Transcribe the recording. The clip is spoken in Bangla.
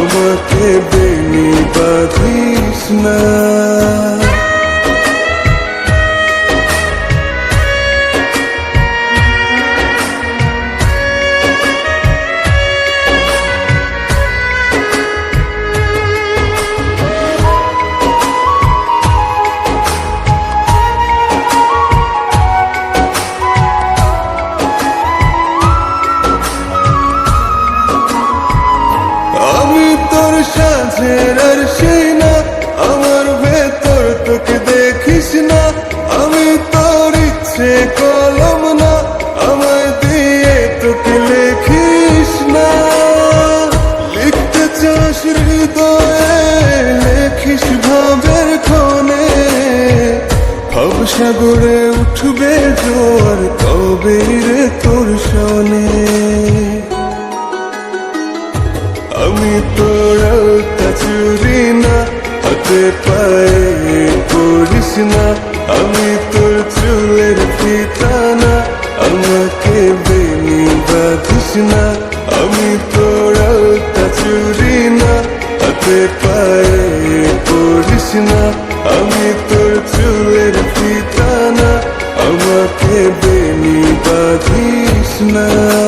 আমাকে বেনি বাঁধিস না। না, আমার ভেতর তোকে দেখিস না। আমি ইচ্ছে না তোকে লেখিস না। লেখিস সাগরে উঠবে জোয়ার কবে রে তোর শোনে। আমি তোর হাতে পায়ে পড়িস না আমি তোর চুলের ফিতা না আমাকে বেনি বাঁধিস না আমি তোর আলতা চুরি না হাতে পায়ে পড়িস না আমি তোর চুলের ফিতা না আমাকে বেনি বাঁধিস না